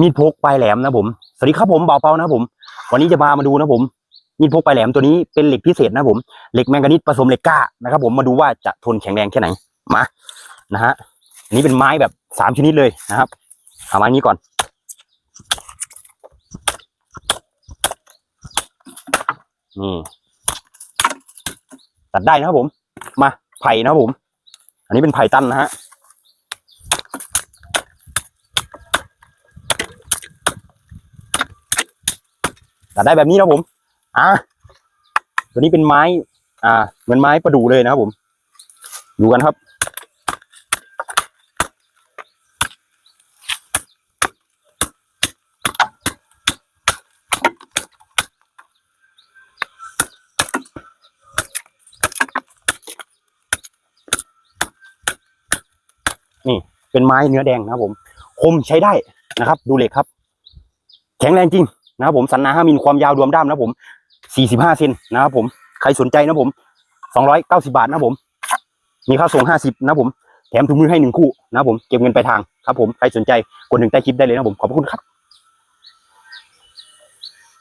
มีดพกปลายแหลมนะผมสวัสดีครับผมเบาเปานะผม วันนี้จะพามาดูนะผม มีดพกปลายแหลมตัวนี้เป็นเหล็กพิเศษนะผมเหล็กแมงกานีสผสมเหล็กก้านะครับ ผมมาดูว่าจะทนแข็งแรงแค่ไหนมานะฮะอันนี้เป็นไม้แบบสามชนิดเลยนะครับเอาไม้นี้ก่อนนี่ตัดได้นะครับผม มาไผ่นะครับผม อันนี้เป็นไผ่ตั้นนะฮะ ตัดได้แบบนี้นะผม อ่าตัวนี้เป็นไม้ อ่า เหมือนไม้ประดู่เลยนะครับผม ดูกันครับ นี่เป็นไม้เนื้อแดงนะครับผม คมใช้ได้นะครับ ดูเหล็กครับ แข็งแรงจริง นะครับผมสันนาห้ามิลความยาวรวมด้ามนะครับผม45เซนนะครับผมใครสนใจนะครับผม290บาทนะผม มีค่าส่ง50นะครับผมแถมถุงมือให้หนึ่งคู่นะผมเก็บเงินไปทางครับผมใครสนใจกดหนึ่งใต้คลิปได้เลยนะผมขอบพระคุณครับ